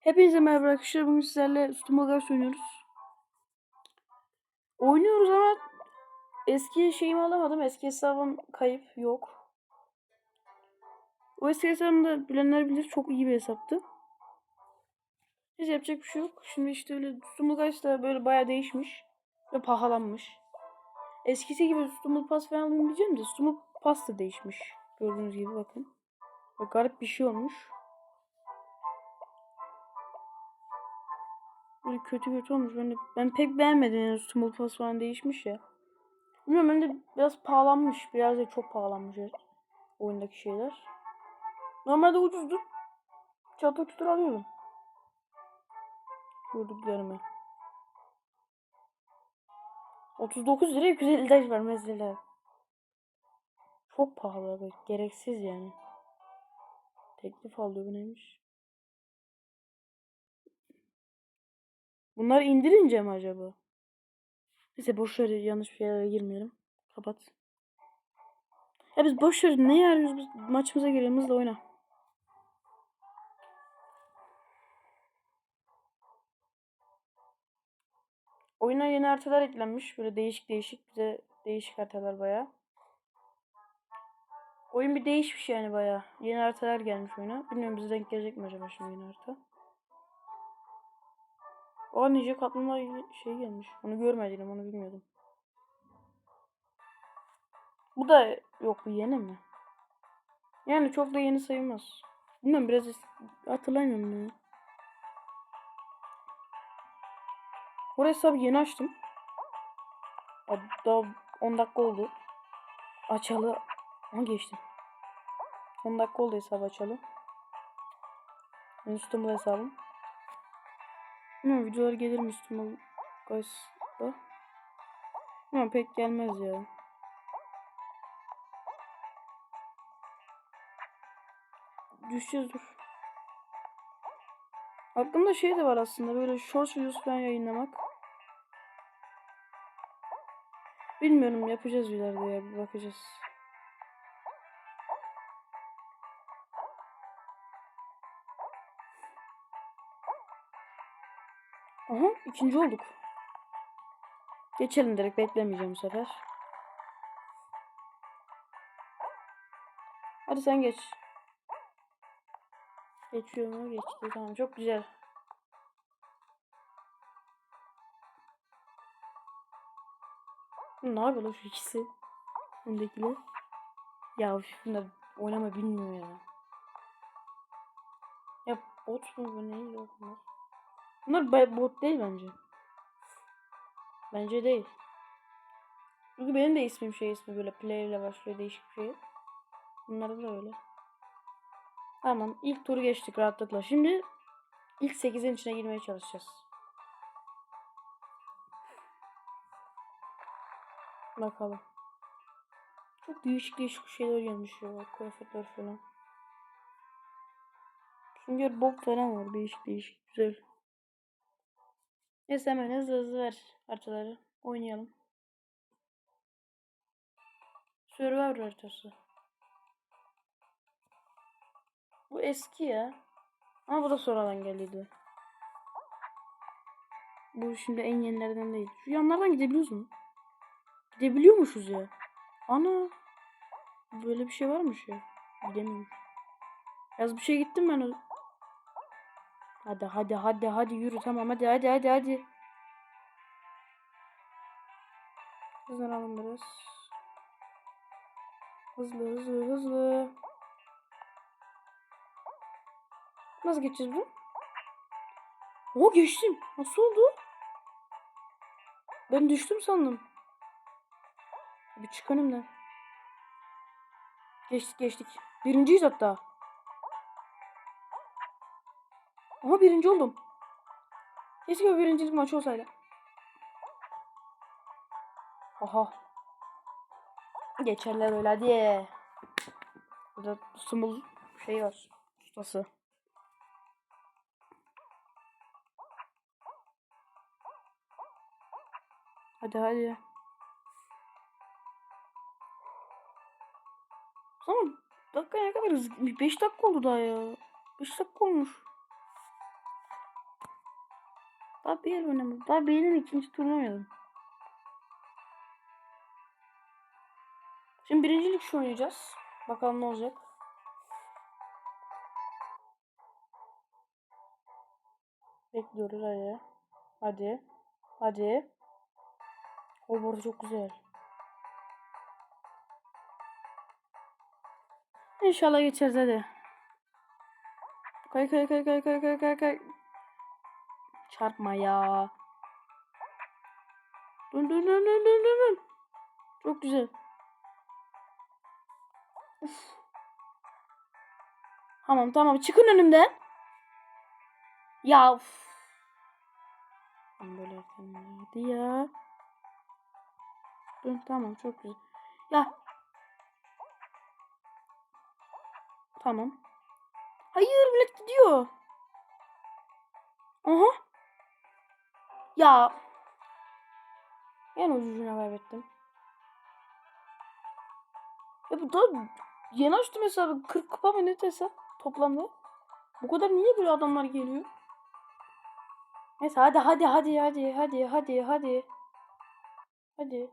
Hepinize merhaba arkadaşlar. Bugün sizlerle Stumble oynuyoruz. Oynuyoruz ama eski şeyimi alamadım. Eski hesabım kayıp. Yok. O eski hesabımda bilenler bilir. Çok iyi bir hesaptı. Hiç yapacak bir şey yok. Şimdi işte öyle Stumble da böyle bayağı değişmiş. Ve pahalanmış. Eskisi gibi Stumble Pass falan alayım diyeceğim de Stumble Pass da değişmiş. Gördüğünüz gibi bakın. Bak garip bir şey olmuş. Böyle kötü kötü olmuş. Ben, de, ben pek beğenmedim yani Stumble Pass falan değişmiş ya. Bilmiyorum ben de biraz pahalanmış. Biraz da çok pahalanmış evet. oyundaki şeyler. Normalde ucuzdu. Çatır çutur alıyordum. Gördüklerimi. 39 lira 150 taş var mesela. Çok pahalı abi. Gereksiz yani. Teklif alıyor bu neymiş? Bunlar indirince mi acaba? Neyse boş ver yanlış bir yere girmeyelim. Kapat. Ya biz boş ver ne arıyoruz biz maçımıza girelim hızla oyna. Oyuna yeni haritalar eklenmiş. Böyle değişik değişik bize değişik haritalar baya. Oyun bir değişmiş yani baya. Yeni haritalar gelmiş oyuna. Bilmiyorum bize denk gelecek mi acaba şimdi yeni harita. O nice kaplumbağa şey gelmiş. Onu görmedim, onu bilmiyordum. Bu da yok bu yeni mi? Yani çok da yeni sayılmaz. Bilmem biraz hatırlamıyorum ya. Bu hesabı yeni açtım. Daha 10 dakika oldu. Açalı. Ama geçtim. 10 dakika oldu hesabı açalı. Üstüm bu hesabım. Bilmiyorum videolar gelir üstüme Guys'da? Bilmiyorum pek gelmez ya. Düşeceğiz dur. Aklımda şey de var aslında böyle short videosu falan yayınlamak. Bilmiyorum yapacağız ileride ya bir bakacağız. Aha ikinci olduk. Geçelim direkt beklemeyeceğim bu sefer. Hadi sen geç. Geçiyor mu? Geçti. Tamam çok güzel. Ne yapıyor lan şu ikisi? Öndekiler. Ya bunlar oynama bilmiyor ya. Ya bot mu bu ne yok? Bunlar bot değil bence. Bence değil. Çünkü benim de ismim şey ismi böyle play ile başlıyor değişik bir şey. Bunların da öyle. Tamam ilk turu geçtik rahatlıkla. Şimdi ilk 8'in içine girmeye çalışacağız. Bakalım. Çok değişik değişik şeyler gelmiş ya. Kıyafetler falan. Sünger Bob falan var. Değişik değişik. Güzel. Neyse hızlı hızlı ver haritaları. Oynayalım. Survivor haritası. Bu eski ya. Ama bu da sonradan geldi. Bu şimdi en yenilerden değil. Şu yanlardan gidebiliyoruz mu? Gidebiliyormuşuz ya. Ana. Böyle bir şey varmış ya. Gidemiyorum. Yaz bir şey gittim ben. Hadi hadi hadi hadi yürü tamam hadi hadi hadi hadi. Hızlanalım biraz. Hızlı hızlı hızlı. Nasıl geçeceğiz bunu? O geçtim. Nasıl oldu? Ben düştüm sandım. Bir çık önümden. Geçtik geçtik. Birinciyiz hatta. Ama birinci oldum. Keşke birincilik maçı olsaydı. Aha. Geçerler öyle hadi. Burada sumul şey var. Ustası. Hadi hadi. Ama dakika ne kadar hızlı. 5 dakika oldu daha ya. 5 dakika olmuş. Daha bir el oynamadım. Daha bir elin ikinci turunu oynadım. Şimdi birincilik şu oynayacağız. Bakalım ne olacak. Bekliyoruz hadi. Hadi. Hadi. O bu arada çok güzel. İnşallah geçeriz hadi. Kay kay kay kay kay kay kay kay. Çarpma ya. Dön dön dön dön dön dön. Çok güzel. Uf. Tamam tamam çıkın önümden. Ya uf. Ben böyle yapayım. Hadi ya. Dön tamam çok güzel. Ya. Tamam. Hayır millet gidiyor. Aha. Ya. Yani ucucuna kaybettim. Ya bu da yeni açtım hesabı. 40 kupa mı ne hesap toplamda? Bu kadar niye böyle adamlar geliyor? Neyse hadi hadi hadi hadi hadi hadi hadi. Hadi.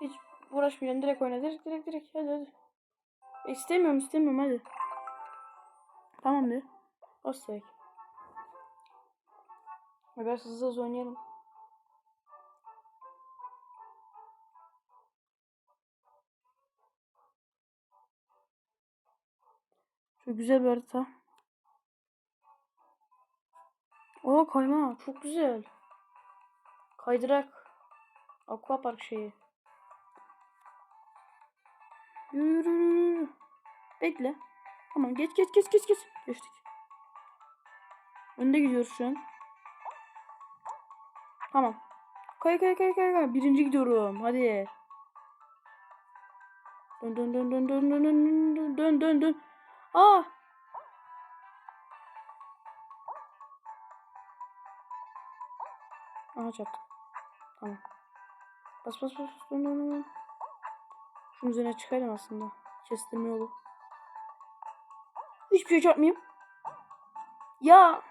Hiç uğraşmayacağım. Direkt oyna. Direkt direkt direkt. Hadi hadi. İstemiyorum istemiyorum hadi. Tamam de. Bas. Biraz hızlı hızlı oynayalım. Çok güzel bir harita. Oo kayma çok güzel. Kaydırak. Aquapark şeyi. Yürü yürü. Bekle. Tamam geç geç geç geç geç. Geçtik. Önde gidiyoruz şu an. Tamam. Kay kay kay kay kay. Birinci gidiyorum. Hadi. Dön dön dön dön dön dön dön dön dön dön dön. Aa. Aha çarptım. Tamam. Bas bas bas. dön dön, dön. Şunun üzerine çıkarım aslında. Kestirme yolu. Hiçbir şey çarpmayayım. Ya.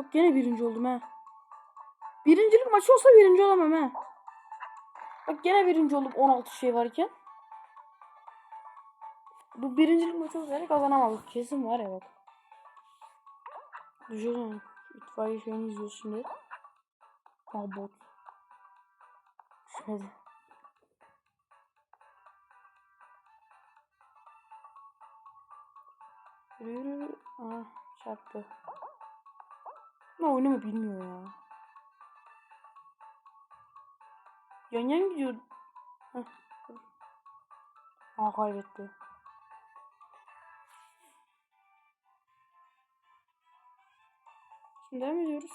Bak gene birinci oldum ha. Birincilik maçı olsa birinci olamam ha. Bak gene birinci oldum 16 şey varken. Bu birincilik maçı olsaydı kazanamadık. Kesin var ya bak. Düşünsene. İtfaiye şeyini izliyoruz şimdi. Ha bot. Yürü yürü yürü. Ah çarptı. Ne oyunu bilmiyor ya. Yan yan gidiyor. Heh. Aa kaybetti. Şimdi devam ediyoruz.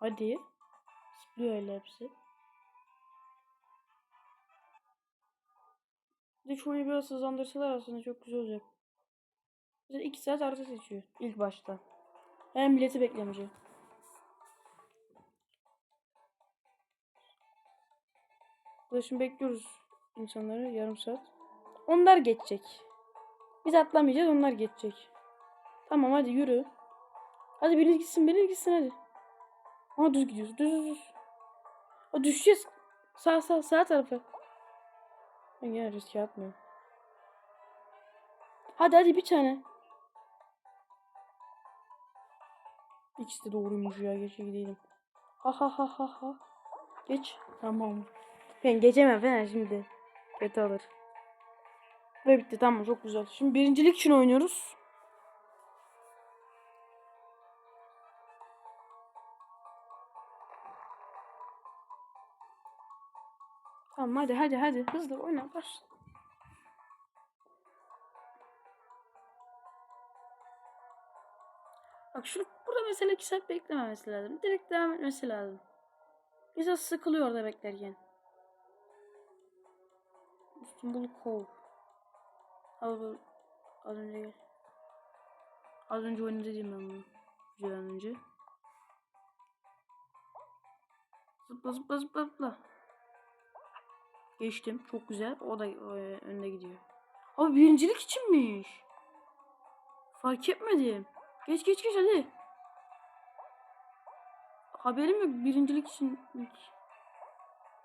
Hadi. Zıplıyor hepsi. Bir de şu oyunu biraz hızlandırsalar aslında çok güzel olacak. Mesela 2 saat harita seçiyor ilk başta. Hem bileti beklemeyecek. Burada şimdi bekliyoruz insanları yarım saat. Onlar geçecek. Biz atlamayacağız onlar geçecek. Tamam hadi yürü. Hadi biriniz gitsin biriniz gitsin hadi. Ama düz gidiyoruz düz düz düz. Aa, düşeceğiz. Sağ sağ sağ tarafa. Ben gene riske atmıyorum. Hadi hadi bir tane. İkisi de doğruymuş ya. Geç gidelim. Ha ha ha ha ha. Geç. Tamam. Ben geçemem falan şimdi. Kötü olur. Ve bitti tamam çok güzel. Şimdi birincilik için oynuyoruz. Tamam hadi hadi hadi hızlı oyna baş. Bak şunu burada mesela 2 saat beklememesi lazım. Direkt devam etmesi lazım. Mesela sıkılıyor orada beklerken. İstanbul Kov. Al bu az önce gel. Az önce oyunu dedim ben bunu. Videodan önce. Zıpla zıpla zıpla zıpla. Geçtim. Çok güzel. O da e, önde gidiyor. Abi birincilik içinmiş. Fark etmedim. Geç geç geç hadi. Haberim yok birincilik için.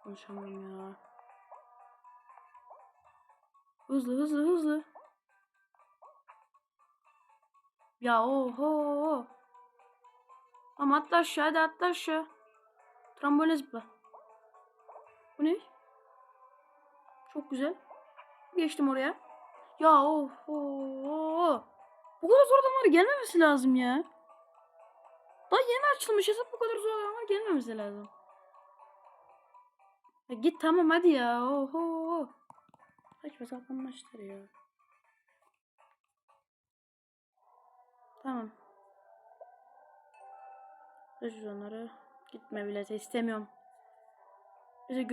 Konuşamıyorum ya. Hızlı hızlı hızlı. Ya oho. Ama atla aşağı hadi atla aşağı. Trambole zıpla. Bu ne? Çok güzel. Geçtim oraya. Ya oho. Bu kadar zor adamlar gelmemesi lazım ya. Daha yeni açılmış hesap bu kadar zor adamlar gelmemesi lazım. Ya git tamam hadi ya. Oho. Saçma sapan maçlar ya. Tamam. Dur onları. Gitme bile istemiyorum.